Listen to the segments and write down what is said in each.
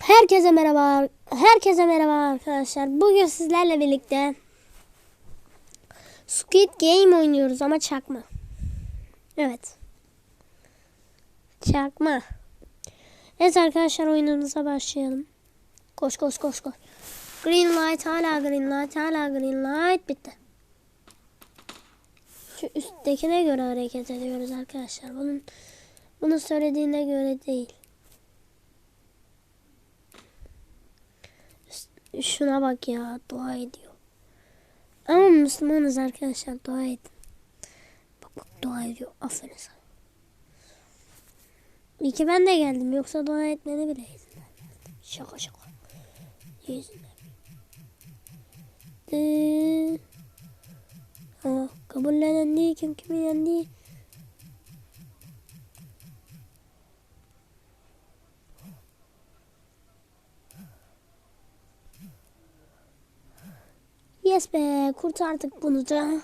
Herkese merhaba. Herkese merhaba arkadaşlar. Bugün sizlerle birlikte Squid Game oynuyoruz ama çakma. Evet. Çakma. Evet arkadaşlar oyunumuza başlayalım. Koş koş koş koş. Green light hala green light hala green light bitti. Şu üsttekine göre hareket ediyoruz arkadaşlar. Bunun bunu söylediğine göre değil. Şuna bak ya dua ediyor. Ama Müslümanız arkadaşlar dua edin. Bak bak dua ediyor. Aferin sana. İyi ki ben de geldim. Yoksa dua etmeni bile izin vermezdim. Şaka şaka. İzin vermem. Ee, ha, kabullenen değil. Kim kimi yendi. Yes be kurtardık bunu da.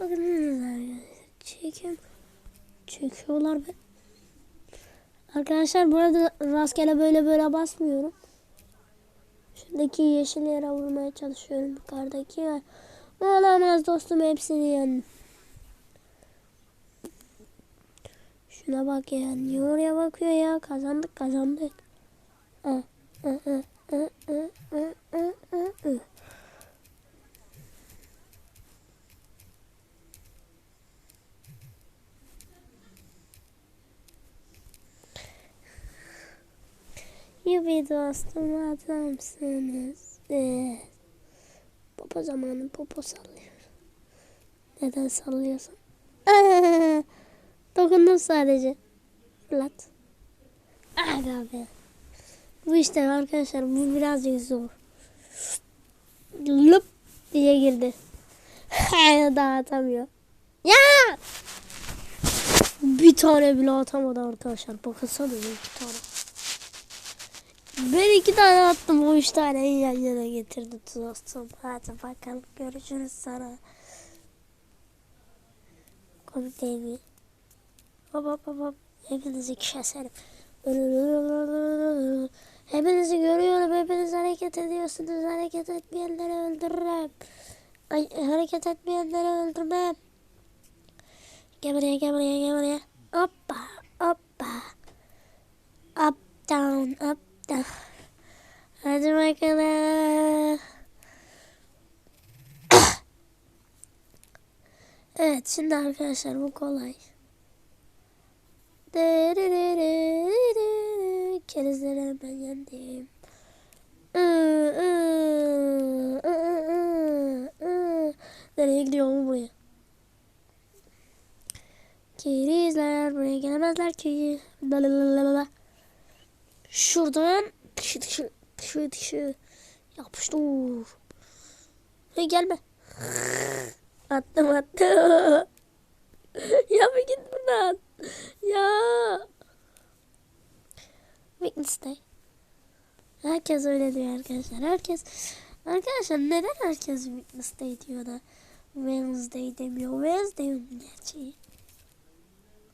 Bakın arkadaşlar çekim çekiyorlar be. Arkadaşlar burada rastgele böyle böyle basmıyorum. Şuradaki yeşil yere vurmaya çalışıyorum yukarıdaki. Olamaz dostum hepsini yendim. Şuna bak ya. Niye oraya bakıyor ya? Kazandık kazandık. Ah, ah, ah, ah, ah, ah, ah, ah, Yubi dostum adamsınız. Evet. Popo zamanı popo sallıyor. Neden sallıyorsun? Aa, dokundum sadece. Fırlat. Aga be. Bu işte arkadaşlar bu birazcık zor. Lup diye girdi. Daha atamıyor. Ya! Bir tane bile atamadı arkadaşlar. Bakın bir tane. Ben iki tane attım. O üç taneyi yan yana getirdi dostum. Hadi bakalım görüşürüz sana. Komik değil mi? Hop hop hop hop. Hepinizi keserim. Hepinizi görüyorum. Hepiniz hareket ediyorsunuz. Hareket etmeyenleri öldürürüm. Ay, hareket etmeyenleri öldürmem. Gel buraya gel buraya gel buraya. Hoppa hoppa. Up down up down. Hadi bakalım. evet şimdi arkadaşlar bu kolay. Kerizleri hemen yendim. Nereye gidiyorum buraya? Kerizler buraya gelemezler ki. Lalalala. Şuradan tışı tışı tışı tışı yapıştır. Hey gelme. Attım attım. ya bir git buradan. Ya. Wednesday. Herkes öyle diyor arkadaşlar. Herkes arkadaşlar neden herkes Wednesday diyor da Wednesday demiyor. Wednesday onun gerçeği.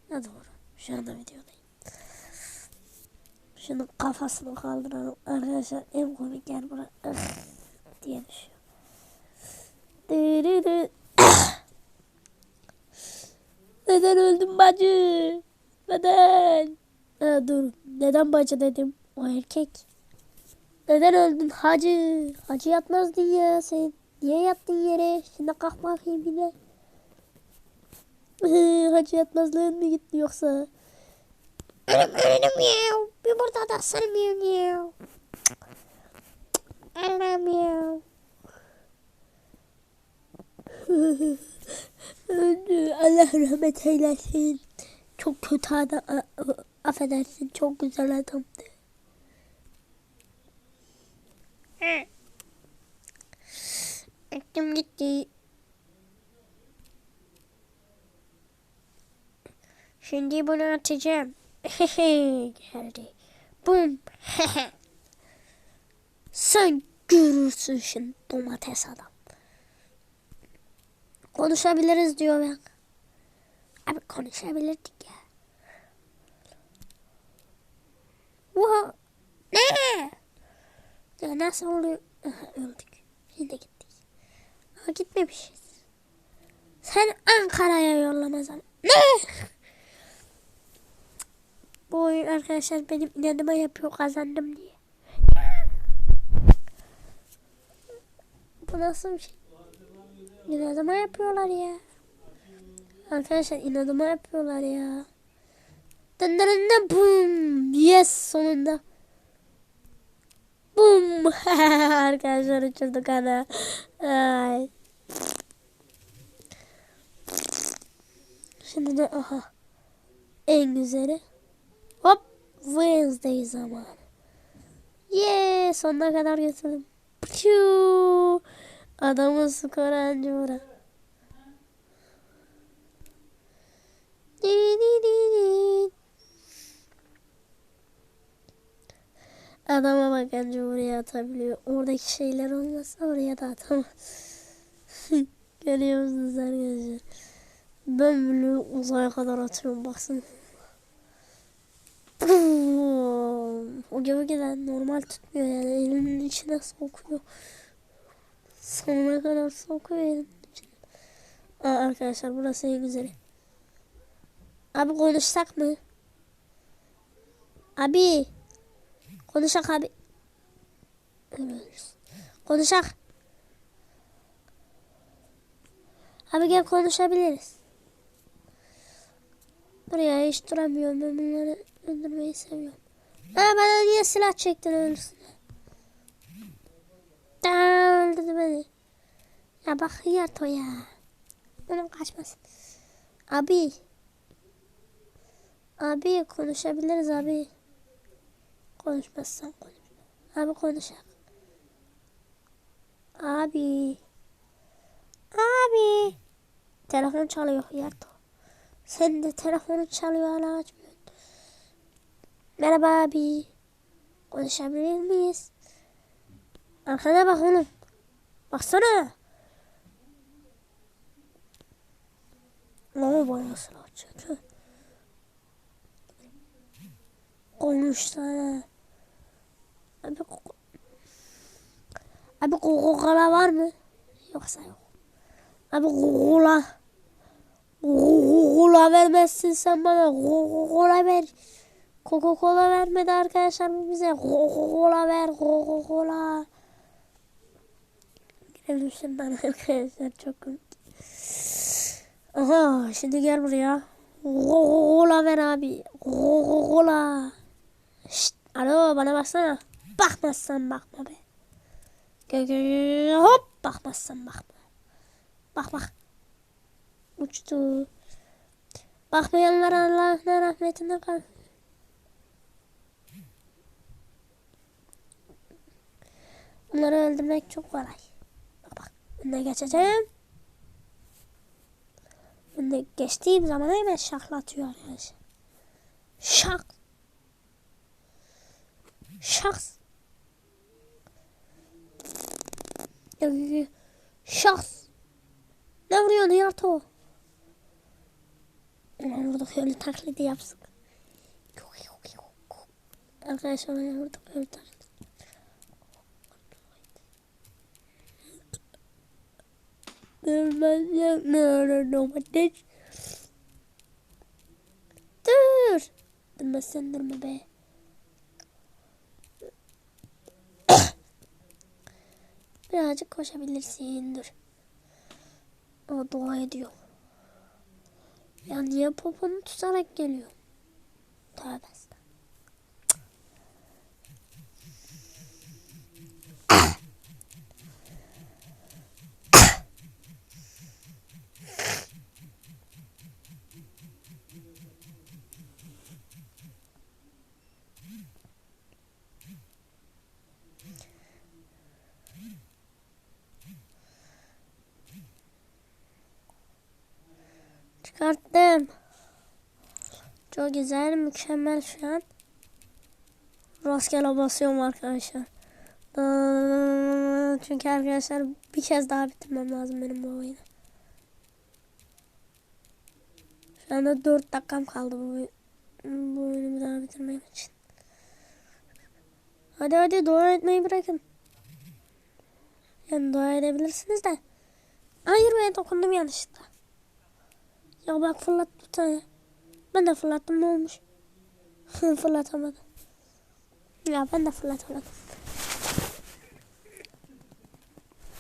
Ha doğru. Şu anda videodayım. Şunun kafasını kaldıralım. Arkadaşlar en komik yer burası. diye düşüyor. Dırırı. Neden öldüm bacı? Neden? Ha, dur. Neden bacı dedim? O erkek. Neden öldün hacı? Hacı yatmazdın ya sen. Niye yattın yere? Şimdi kalk bakayım bir de. hacı yatmazlığın mı gitti yoksa? Anam ya. Bir burada da sarmıyor ya. Anam ya. Öldü. Allah rahmet eylesin. Çok kötü adam. Affedersin. Çok güzel adamdı. Aklım gitti. Şimdi bunu atacağım. Geldi. Bum. Sen görürsün şimdi domates adam. Konuşabiliriz diyor ben. Abi konuşabilirdik ya. Oha. Ne? Ya nasıl oluyor? Öldük. Şimdi gittik. Ha, gitmemişiz. Sen Ankara'ya yollamazsın. Ne? Bu oyun arkadaşlar benim inanıma yapıyor kazandım diye. Bu nasıl bir şey? İnadıma yapıyorlar ya. Arkadaşlar inadıma yapıyorlar ya. Dındırında bum. Yes sonunda. Bum. Arkadaşlar uçurduk ana. Ay. Şimdi de aha. En güzeli. Wednesday zamanı. Yeah. Sonuna kadar götürdüm. Piu. Adamın skoru anca di. Adama bak anca oraya atabiliyor. Oradaki şeyler olmasa oraya da atamaz. Görüyor musunuz arkadaşlar? Ben böyle uzaya kadar atıyorum baksana. O gibi giden normal tutmuyor yani elimin içine sokuyor. Sonuna kadar sokuyor elimin içine. Aa, arkadaşlar burası en güzeli. Abi konuşsak mı? Abi. Konuşak abi. Konuşak. Abi gel konuşabiliriz. Buraya hiç duramıyorum. Ben bunları öldürmeyi seviyorum. Ha bana niye silah çektin? Aa, öldürdü beni. Ya bak yat o ya. Benim kaçmasın. Abi. Abi konuşabiliriz abi. Konuşmazsan konuş. Abi konuşak. Abi. Abi. Telefon çalıyor Yarto. Sen de telefonu çalıyor hala açmıyorsun. Merhaba abi. Konuşabilir miyiz? Arkana bak oğlum. Baksana. Bayağı silah çekiyor. Konuşsana. Abi Abi Coca-Cola var mı? Yoksa yok. Abi Coca-Cola. Coca-Cola vermezsin sen bana. Coca-Cola ver. Coca-Cola vermedi arkadaşlar bize. Coca-Cola ver. Coca-Cola. Girelim şundan arkadaşlar çok komik. Aha şimdi gel buraya. Coca-Cola ver abi. Coca-Cola. Şşt, alo bana baksana. Bakmazsan bakma be. Hop bakmazsan bakma. Bak bak. Uçtu. Bakmayanlar Allah'ın rahmetine kal. Bunları öldürmek çok kolay. Bak. Önüne geçeceğim. Önüne geçtiğim zaman hemen şaklatıyor arkadaşlar. Şak. Şaks. Şaks. Ne vuruyorsun Yarto? Ulan burada öyle taklidi yapsın. Arkadaşlar ben burada öyle taklidi. Domates. Dur. Durma sen durma be. Birazcık koşabilirsin. Dur. O dua ediyor. Ya niye poponu tutarak geliyor? Tövbe estağfurullah. Çok güzel, mükemmel şu an. Rastgele basıyorum arkadaşlar. Çünkü arkadaşlar bir kez daha bitirmem lazım benim bu oyunu. Şu anda 4 dakikam kaldı bu, bu oyunu bir daha bitirmem için. Hadi hadi dua etmeyi bırakın. Yani dua edebilirsiniz de. Hayır ben dokundum yanlışlıkla. Ya bak fırlat bir tane. Ben de fırlattım ne olmuş? Fırlatamadım. Ya ben de fırlatamadım.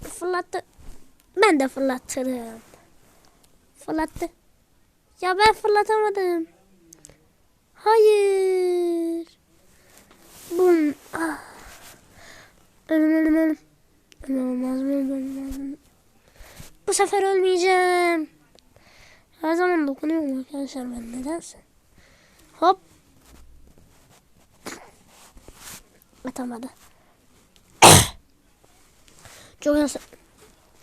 Fırlattı. Ben de fırlatırım. Fırlattı. Ya ben fırlatamadım. Hayır. Bum. Ah. Ölüm ölüm ölüm. Ölüm olmaz mı? Ölüm olmaz mı? Bu sefer ölmeyeceğim. Her zaman dokunuyorum arkadaşlar ben nedense. Hop. Atamadı. Jogan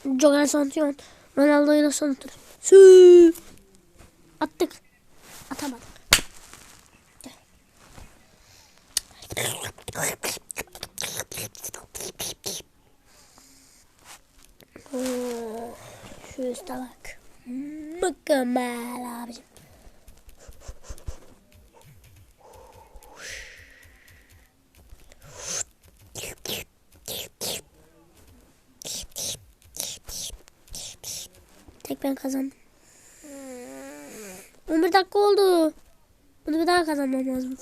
Jogan Santion. Ronaldo'yu nasıl unuturuz? Sü. Attık. Atamadık. Oo, Şu üste bak. Mükemmel abicim. Tek ben kazandım. 11 dakika oldu. Bunu bir daha kazanmam lazım.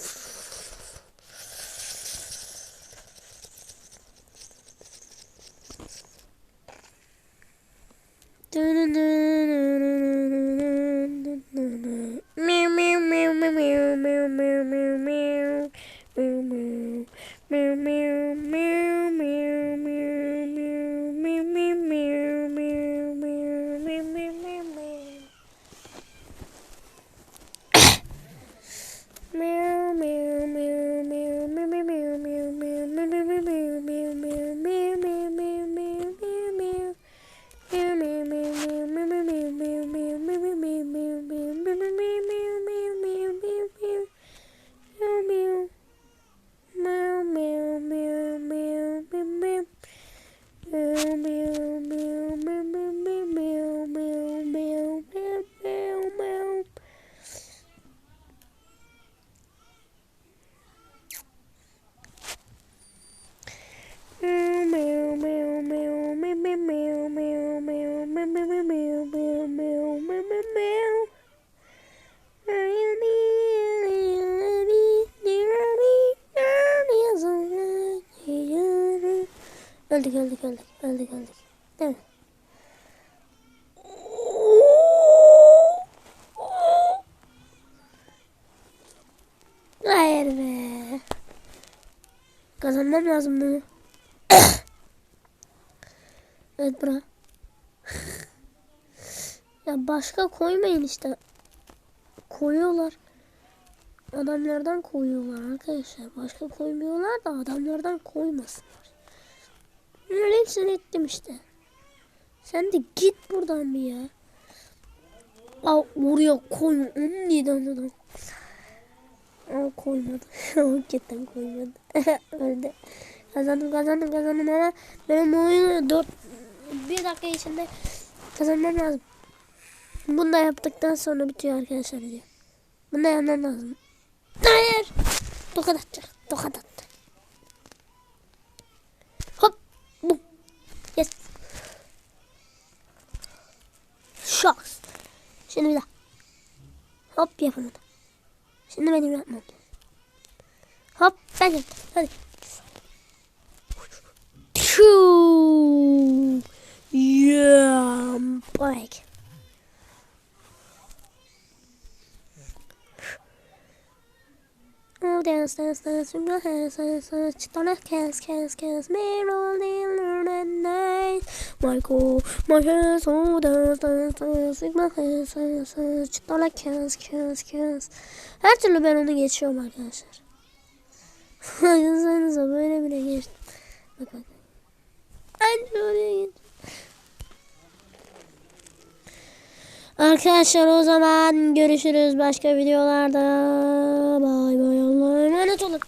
Öldük öldük öldük öldük öldük. Değil mi? Hayır be. Kazanmam lazım bunu. evet bura. ya başka koymayın işte. Koyuyorlar. Adamlardan koyuyorlar arkadaşlar. Başka koymuyorlar da adamlardan koymasınlar. Öyle hepsini ettim işte. Sen de git buradan bir ya. Al oraya koy. Onu neydi anladım. Aa koymadı. Hakikaten koymadı. Öldü. Kazandım kazandım kazandım ama benim oyunu 4 bir dakika içinde kazanmam lazım. Bunu da yaptıktan sonra bitiyor arkadaşlar video. Bunu da yapmam lazım. Hayır. Tokat atacak. Tokat attı. Hop. Bu. Yes. Şoks. Şimdi bir daha. Hop. Şimdi benim yapmam. Hop ben yaptım. Hadi. Çuu. Yeah. Break. Oh, dance, dance, dance with my hands, hands, hands. Chitana, cans, cans, cans. Me rolling on at night. Michael, my hands, oh, dance, dance, dance with my hands, hands, hands. Chitana, cans, cans, cans. Her türlü ben onu geçiyorum arkadaşlar. Baksanıza böyle bile geçtim. Bak bak. Ben oraya gittim. Arkadaşlar o zaman görüşürüz başka videolarda. Bay bay Allah'a emanet olun.